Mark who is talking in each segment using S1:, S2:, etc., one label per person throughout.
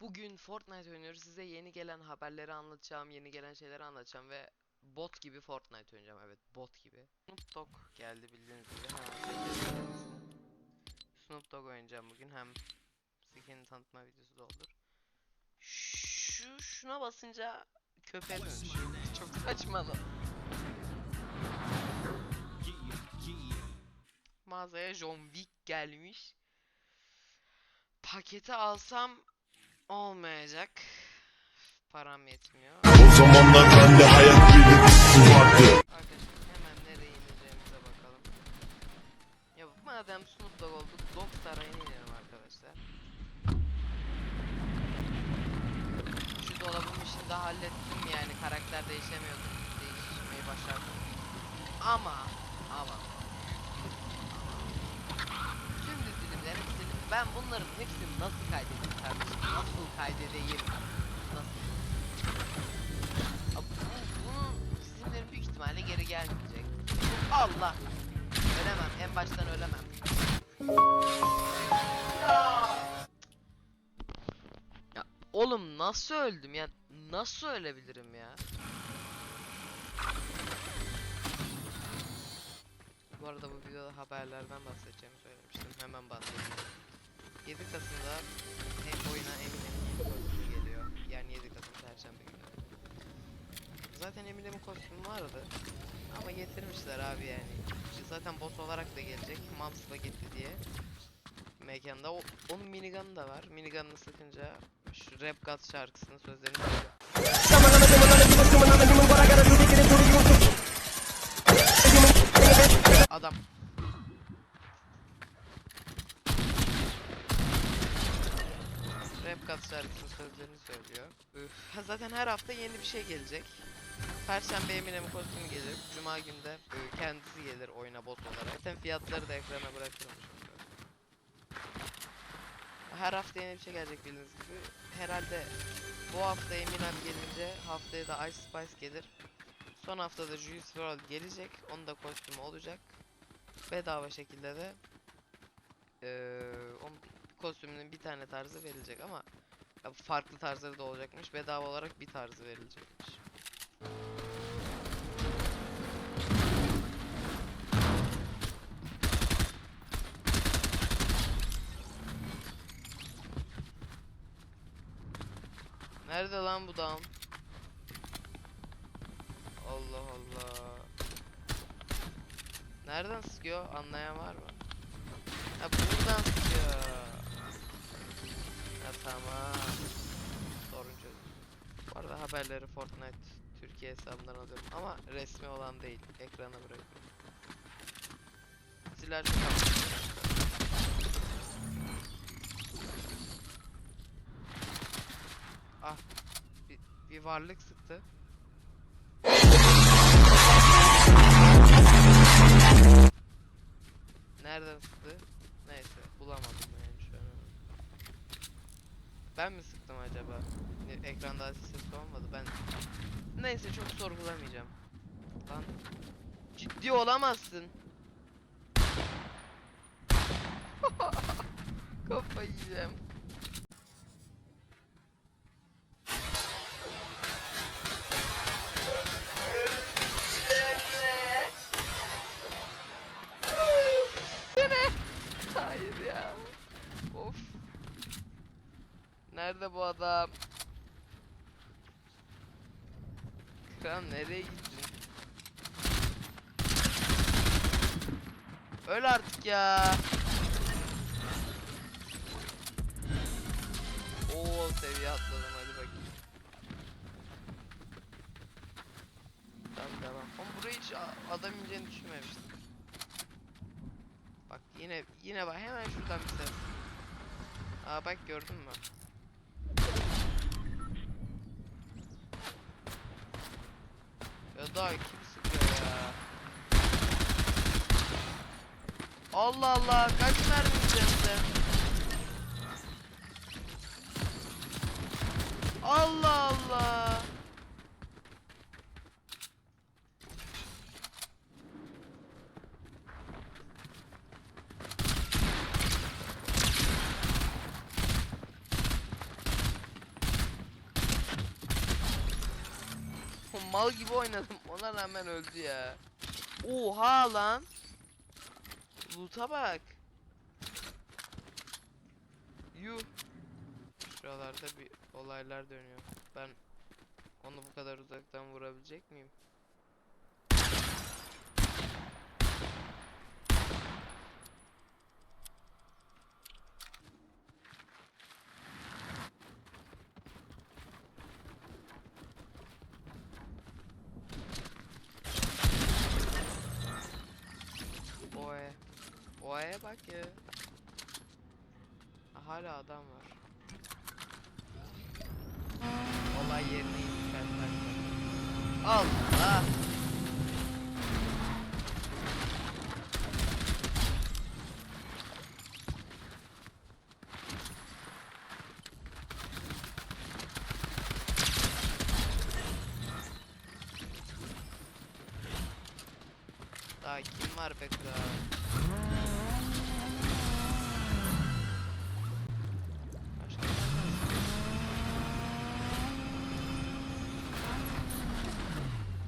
S1: Bugün Fortnite oynuyoruz. Size yeni gelen haberleri anlatacağım, yeni gelen şeyleri anlatacağım ve bot gibi Fortnite oynayacağım. Evet, bot gibi. Snoop Dogg geldi bildiğiniz gibi. Hemen. Snoop Dogg oynayacağım bugün. Hem skin tanıtma videosu da olur. Şu şuna basınca dönüşüyor. Çok saçma lan. Mağazaya John Wick gelmiş. Paketi alsam olmayacak. Param yetmiyor.
S2: O zamanlar bende hayat bir su vardı
S1: Arkadaşlar hemen nereye ineceğimize bakalım. Ya madem Snoop Dogg olduk, Dog Sarayı'na inelim arkadaşlar. Şu dolabın işini de hallettim yani karakter değişemiyordum. Değişmeyi başardım. Ama, ama. Ben bunların hepsini nasıl kaydedeyim kardeşim? Nasıl kaydedeyim? Nasıl? Abi bu, bunun çizimlerin büyük ihtimalle geri gelmeyecek. Allah! Ölemem, en baştan ölemem. Ya oğlum nasıl öldüm ya? Nasıl ölebilirim ya? Bu arada bu videoda haberlerden bahsedeceğimi söylemiştim. Hemen bahsedeyim. 7 Kasım'da hem oyuna Eminem'in kostümü geliyor. Yani 7 Kasım Perşembe günü. Zaten Eminem'in kostümü vardı. Ama getirmişler abi yani. Zaten boss olarak da gelecek. Mam Spaghetti diye. Mekanda. O, onun minigun'ı da var. Minigun'ını sıkınca şu Rap God şarkısının sözlerini söylüyor. Adam. Rap God şarkısının sözlerini söylüyor. Üf. Ha, zaten her hafta yeni bir şey gelecek. Perşembe Eminem'in kostümü gelir. Cuma günde e, kendisi gelir oyuna bot olarak. Zaten fiyatları da ekrana bırakırım. Her hafta yeni bir şey gelecek bildiğiniz gibi. Herhalde bu hafta Eminem gelince haftaya da Ice Spice gelir. Son haftada Juice WRLD gelecek. Onun da kostümü olacak. Bedava şekilde de onun kostümünün bir tane tarzı verilecek ama farklı tarzları da olacakmış. Bedava olarak bir tarzı verilecekmiş. Nerede lan bu dam? Allah Allah. Nereden sıkıyor? Anlayan var mı? Ha buradan sıkıyor. Tamam. Sorun çözüm. Bu arada haberleri Fortnite Türkiye hesabından alıyorum ama resmi olan değil. Ekrana bırakıyorum. Az. Ah. Bir, bir varlık sıktı. Nereden sıktı? Neyse bulamadım onu. Ben mi sıktım acaba? Ekranda ses olmadı ben. Neyse çok sorgulamayacağım. Lan ciddi olamazsın. Kafayı yiyeceğim. Nerede bu adam? Kral nereye gittin? Öl artık ya. Oo seviye atladım hadi bakayım. Tamam tamam. Ama burayı hiç adam ineceğini düşünmemiştim. Bak yine yine bak hemen şuradan bir ses. Aa bak gördün mü? daha kim sıkıyor ya? Allah Allah kaç mermi sen? Allah Allah. mal gibi oynadım ona rağmen öldü ya. Oha lan. Loot'a bak. Yuh. Şuralarda bir olaylar dönüyor. Ben onu bu kadar uzaktan vurabilecek miyim? Oe'ye bak ya. Hala adam var. Olay yerine intikal takip. Allah! Daha kim var be kral?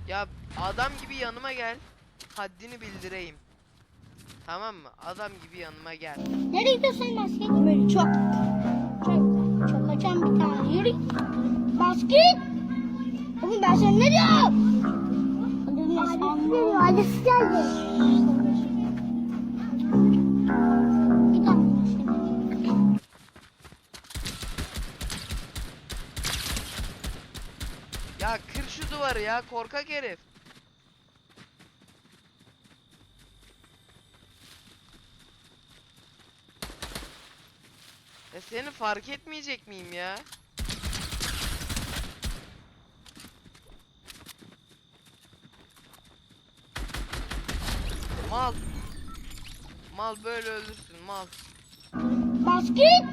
S1: Ya adam gibi yanıma gel. Haddini bildireyim. Tamam mı? Adam gibi yanıma gel.
S3: Nereye gidiyorsun basket? Böyle çok çok çok açan bir tane. Yürü. Basket. Oğlum ben sana ne diyorum? Adresi geldi.
S1: Ya korkak herif. Ya seni fark etmeyecek miyim ya? Mal. Mal böyle ölürsün mal.
S3: Basket.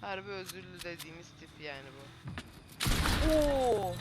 S1: Harbi özürlü dediğimiz tip yani bu. Oo.